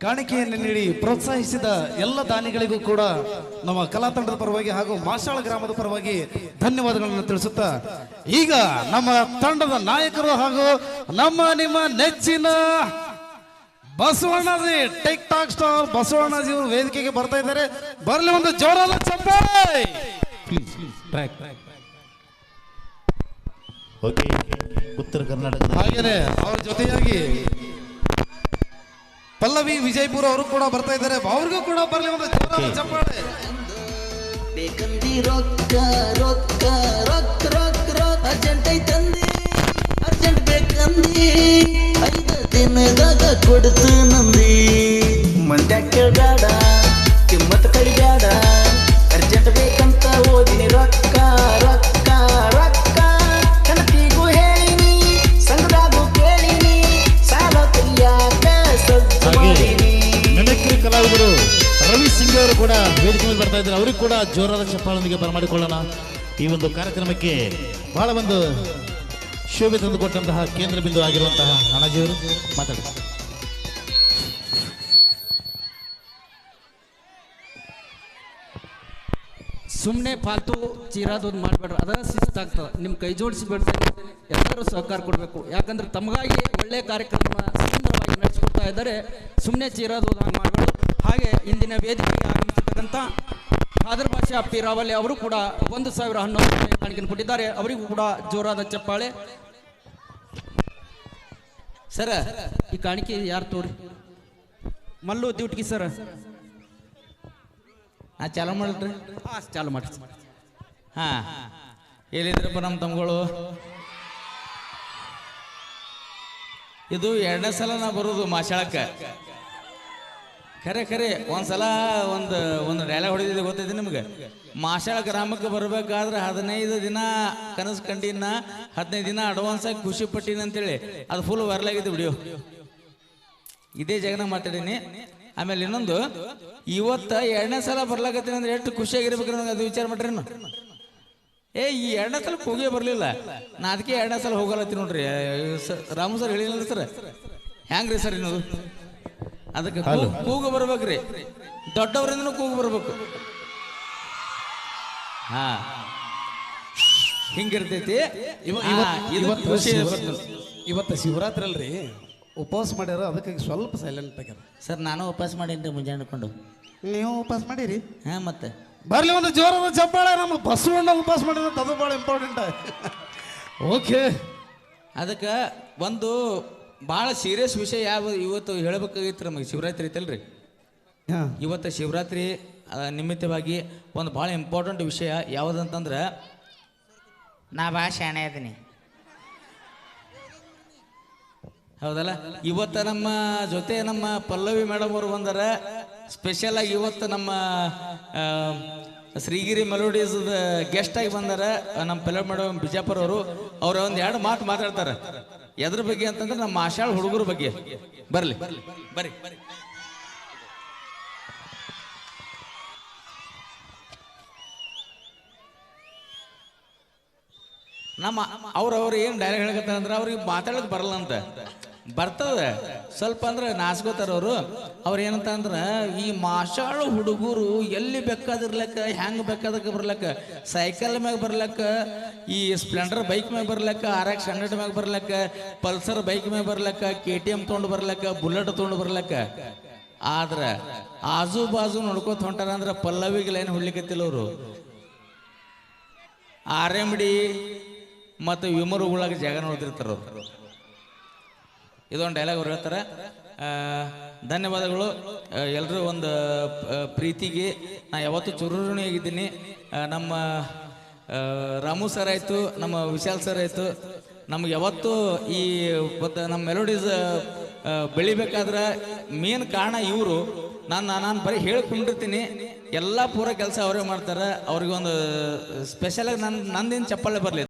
ಕಾಣಿಕೆಯನ್ನು ನೀಡಿ ಪ್ರೋತ್ಸಾಹಿಸಿದ ಎಲ್ಲ ದಾನಿಗಳಿಗೂ ಕೂಡ ನಮ್ಮ ಕಲಾ ತಂಡದ ಪರವಾಗಿ ಹಾಗೂ ಮಾಶಾಳ ಗ್ರಾಮದ ಪರವಾಗಿ ಧನ್ಯವಾದಗಳನ್ನು ತಿಳಿಸುತ್ತಾ ಈಗ ನಮ್ಮ ತಂಡದ ನಾಯಕರು ಹಾಗೂ ನಮ್ಮ ನಿಮ್ಮ ನೆಚ್ಚಿನ Basavannaji tech talk star Basavannaji ಅವರು ವೇದಿಕೆಗೆ ಬರ್ತಾ ಇದ್ದಾರೆ. ಬರಲಿ ಒಂದು ಜೋರಾದ ಚಪ್ಪಾಳೆ ಓಕೆ ಉತ್ತರ ಕರ್ನಾಟಕ ಹಾಗೇನೆ ಅವ್ರ ಜೊತೆಯಾಗಿ ಪಲ್ಲವಿ ವಿಜಯಪುರ ಅವರು ಕೂಡ ಬರ್ತಾ ಇದ್ದಾರೆ. ಅವ್ರಿಗೂ ಕೂಡ ಬರಲಿ ಒಂದು ಜೋರಾದ ಚಪ್ಪಾಳೆ. ಬೇಕಂದಿ ರೊಕ್ಕ ರೊಕ್ಕ ರೊಕ್ಕ ರೊಕ್ಕ ರೊಕ್ಕ. ಅರ್ಜೆಂಟ್ ಐತಂದಿ ಅರ್ಜೆಂಟ್ ಬೇಕಂದಿ. ಐದು ದಿನದಾಗ ಕೊಡ್ತು ನಂದಿ. ಮಂದ್ಯಾಗ ಕೇಳ್ಬೇಡ ಕಿಮ್ಮತ್ ಕಳಿಬೇಡ ಅರ್ಜೆಂಟ್ ಬೇಕಂತ ಓದಿನಿ ರೊಕ್ಕ. ಕಲಾವಿದರು ರವಿ ಸಿಂಗ್ ಅವರು ಕೂಡ ವೇದಿಕೆ ಮೇಲೆ ಬರ್ತಾ ಇದ್ದಾರೆ. ಅವ್ರಿಗೂ ಕೂಡ ಜೋರಾದ ಚಪ್ಪಾಳೊಂದಿಗೆ ಬರಮಾಡಿಕೊಳ್ಳೋಣ ಈ ಒಂದು ಕಾರ್ಯಕ್ರಮಕ್ಕೆ ಬಹಳ ಒಂದು ಶೋಭೆ ತಂದುಕೊಟ್ಟಂತಹ ಕೇಂದ್ರ ಬಿಂದು ಆಗಿರುವಂತಹ ಅಣಜಿಯವರು ಮಾತಾಡಿ. ಸುಮ್ಮನೆ ಫಾಲ್ತು ಚೀರಾದೊಂದು ಮಾಡಬೇಡ್ರಿ. ಅದ ಶಿಸ್ತಾಗ್ತದೆ. ನಿಮ್ಮ ಕೈ ಜೋಡಿಸಿ ಬಿಡ್ತೇನೆ. ಎಲ್ಲರೂ ಸಹಕಾರ ಕೊಡಬೇಕು. ಯಾಕಂದ್ರೆ ತಮಗಾಗಿ ಒಳ್ಳೆ ಕಾರ್ಯಕ್ರಮ ಸುಂದರವಾಗಿ ನಡೆಸ್ಕೊಡ್ತಾ ಇದ್ದಾರೆ. ಸುಮ್ಮನೆ ಚೀರಾದೋದು ಹಂಗೆ ಹಾಗೆ ಇಂದಿನ ವೇದಿಕೆಗೆ ಆಗಮಿಸಿರ್ತಕ್ಕಂಥ ಖಾದರ್ ಭಾಷಾ ಪೀರಾವಲ್ಲಿ ಅವರು ಕೂಡ ಒಂದು ಸಾವಿರ ಹನ್ನೊಂದು ರೂಪಾಯಿ ಕಾಣಿಕೆಯನ್ನು ಕೊಟ್ಟಿದ್ದಾರೆ. ಅವರಿಗೂ ಕೂಡ ಜೋರಾದ ಚಪ್ಪಾಳೆ. ಸರ ಈ ಕಾಣಿಕೆ ಯಾರು ತೋರಿ? ಮಲ್ಲು ದ್ಯೂಟ್ಗಿ ಸರ್. ಹಾ ಚಾಲು ಮಾಡ್ರಿ. ಹಾ ಚಾಲು ಮಾಡಿ ಹಾ ಎಲ್ಲಿದ್ರಪ್ಪ ನಮ್ಮ ತಮ್ಮಗಳು? ಇದು ಎರಡನೇ ಸಲ ನಾ ಬರೋದು ಮಾಶಾಳಕ್ಕೆ. ಖರೆ ಖರೆ, ಒಂದ್ಸಲ ಒಂದು ಒಂದು ಡೈಲಾಗ್ ಹೊಡೆದಿದೆ ಗೊತ್ತೈತಿ ನಿಮ್ಗೆ? ಮಾಶಾಳ ಗ್ರಾಮಕ್ಕೆ ಬರಬೇಕಾದ್ರೆ ಹದಿನೈದು ದಿನ ಕನಸು ಕಂಡಿನ, ಹದಿನೈದು ದಿನ ಅಡ್ವಾನ್ಸ್ ಆಗಿ ಖುಷಿ ಪಟ್ಟಿನ ಅಂತೇಳಿ. ಅದು ಫುಲ್ ವೈರಲ್ ಆಗಿದೆ ಇದೇ ಜಗನಾಗ ಮಾತಾಡೀನಿ. ಆಮೇಲೆ ಇನ್ನೊಂದು, ಇವತ್ತ ಎರಡನೇ ಸಲ ಬರ್ಲಾಕತ್ತೀನಿ ಅಂದ್ರೆ ಎಷ್ಟು ಖುಷಿಯಾಗಿರ್ಬೇಕು ನನಗೆ ಅದು ವಿಚಾರ ಮಾಡ್ರಿ? ಏ, ಈ ಎರಡನೇ ಸಲ ಹೋಗೇ ಬರಲಿಲ್ಲ. ನಾ ಅದಕ್ಕೆ ಎರಡನೇ ಸಲ ಹೋಗಲತ್ತೀನಿ ನೋಡ್ರಿ. ರಾಮು ಸರ್ ಹೇಳಿಲ್ಲ ಸರ್. ಹ್ಯಾಂಗ್ರಿ ಸರ್ ಇನ್ನದು? ಅದಕ್ಕೆ ಕೂಗು ಬರ್ಬೇಕ್ರಿ. ದೊಡ್ಡವರಿಂದನೂ ಕೂಗು ಬರ್ಬೇಕು. ಹಾ. ಹಿಂಗಿರ್ತೈತಿ. ಇವ- ಇವತ್ತು ಇದು ಇವತ್ತು ಖುಷಿ ಶಿವರಾತ್ರಿ- ಇವತ್ತು ಶಿವರಾತ್ರಿ ಅಲ್ರಿ. ಉಪವಾಸ ಮಾಡ್ಯಾರ ಅದಕ್ಕಾಗಿ ಸ್ವಲ್ಪ ಸೈಲೆಂಟ್ ಆಗ್ಯಾರ. ಸರ್ ನಾನು ಉಪವಾಸ ಮಾಡೇನ್ರಿ ಮುಂಜಾನೆ ಹಿಡ್ಕೊಂಡು. ನೀವು ಉಪವಾಸ ಮಾಡಿರಿ? ಹಾ ಮತ್ತೆ. ಬರ್ಲಿ ಒಂದು ಜೋರದ ಚಪ್ಪಾಳೆ ನಮ್ಮ ಬಸವಣ್ಣ ಉಪವಾಸ ಮಾಡಿದ್ರೆ ಅದು ಭಾಳ ಇಂಪಾರ್ಟೆಂಟ್ ಓಕೆ ಅದಕ್ಕೆ ಒಂದು ಭಾಳ ಸೀರಿಯಸ್ ವಿಷಯ ಯಾವ ಇವತ್ತು ಹೇಳಬೇಕಾಗಿತ್ತು ನಮಗೆ ಶಿವರಾತ್ರಿ ಐತಲ್ರಿ? ಹಾಂ. ಇವತ್ತು ಶಿವರಾತ್ರಿ ಆ, ನಿಮಿತ್ತವಾಗಿ ಒಂದು ಭಾಳ ಇಂಪಾರ್ಟೆಂಟ್ ವಿಷಯ ಯಾವುದಂತಂದ್ರೆ ನಾ ಭಾಳ ಶಾಣೆ ಅದೀನಿ. ಹೌದಲ್ಲ? ಇವತ್ತು ನಮ್ಮ ಜೊತೆ ನಮ್ಮ ಪಲ್ಲವಿ ಮೇಡಮ್ ಅವರು ಬಂದಾರ. ಸ್ಪೆಷಲ್ ಆಗಿ ಇವತ್ತು ನಮ್ಮ ಆ, ಶ್ರೀಗಿರಿ ಮೆಲೋಡೀಸ್ ಗೆಸ್ಟ್ ಆಗಿ ಬಂದಾರ. ಆ, ನಮ್ಮ ಪಲ್ಲವಿ ಮೇಡಮ್ ಬಿಜಾಪುರ ಅವರು. ಅವ್ರ ಒಂದು ಎರಡು ಮಾತು ಮಾತಾಡ್ತಾರೆ. ಎದ್ರ ಬಗ್ಗೆ ಅಂತಂದ್ರೆ ನಮ್ಮ ಮಾಶಾಳ ಹುಡುಗರ ಬಗ್ಗೆ. ಬರ್ಲಿ. ಬರ್ರಿ ಬರ್ರಿ ನಮ್ಮ ಅವ್ರವ್ರು ಏನು ಡೈರೆಕ್ಟ್ ಹೇಳಕತ್ತಾರ ಅಂದ್ರೆ ಅವ್ರಿಗೆ ಮಾತಾಡೋದ್ ಬರಲ್ಲ ಅಂತ. ಬರ್ತದ. ಸ್ವಲ್ಪ ಅಂದ್ರೆ ನಾಸ್ಕೋತಾರ ಅವರು. ಅವ್ರು ಏನಂತ ಅಂದ್ರೆ, ಈ ಮಾಶಾಳು ಹುಡುಗರು ಎಲ್ಲಿ ಬೇಕಾದಿರ್ಲಕ್ಕ ಹೆಂಗ್ ಬೇಕಾದಕ್ಕೆ ಬರ್ಲಕ್ಕ, ಸೈಕಲ್ ಮ್ಯಾಗ ಬರ್ಲಕ್ಕ, ಈ ಸ್ಪ್ಲೆಂಡರ್ ಬೈಕ್ ಮ್ಯಾಗ ಬರ್ಲಕ್ಕ, ಆರ್ ಎಕ್ಸ್ ಹಂಡ್ರೆಡ್ ಮ್ಯಾಗ ಬರ್ಲಕ್ಕ, ಪಲ್ಸರ್ ಬೈಕ್ ಮ್ಯಾಗ ಬರ್ಲಕ್ಕ, ಕೆ ಟಿ ಎಂ ತೊಗೊಂಡು ಬರ್ಲಕ್ಕ, ಬುಲೆಟ್ ತೊಗೊಂಡು ಬರ್ಲಕ್ಕ. ಆದ್ರೆ ಆಜು ಬಾಜು ನೋಡ್ಕೋತ ಹೊಂಟಾರ ಅಂದ್ರೆ ಪಲ್ಲವಿಗೆ ಲೈನ್ ಹುಡ್ಲಿಕ್ಕತ್ತಿಲ್ಲ ಅವರು. ಆರ್ ಎಂ ಡಿ ಮತ್ತು ವಿಮರುಗಳಾಗ ಜಾಗ ನೋಡ್ತಿರ್ತಾರ ಅವರು. ಇದೊಂದು ಡೈಲಾಗ್ ಅವ್ರು ಹೇಳ್ತಾರೆ. ಧನ್ಯವಾದಗಳು. ಎಲ್ಲರೂ ಒಂದು ಪ್ರೀತಿಗೆ ನಾ ಯಾವತ್ತೂ ಚುರುಣಿಯಾಗಿದ್ದೀನಿ ನಮ್ಮ ರಾಮು ಸರ್ ಆಯಿತು, ನಮ್ಮ ವಿಶಾಲ್ ಸರ್ ಆಯಿತು. ನಮ್ಗೆ ಯಾವತ್ತೂ ಈ, ಮತ್ತು ನಮ್ಮ ಮೆಲೋಡೀಸ್ ಬೆಳಿಬೇಕಾದ್ರೆ ಮೇನ್ ಕಾರಣ ಇವರು. ನಾನು ನಾನು ಬರೀ ಹೇಳ್ಕೊಂಡಿರ್ತೀನಿ. ಎಲ್ಲ ಪೂರ ಕೆಲಸ ಅವರೇ ಮಾಡ್ತಾರೆ. ಅವ್ರಿಗೆ ಒಂದು ಸ್ಪೆಷಲಾಗಿ ನನ್ನ ನಂದೇನು ಚಪ್ಪಾಳೆ ಬರಲಿ.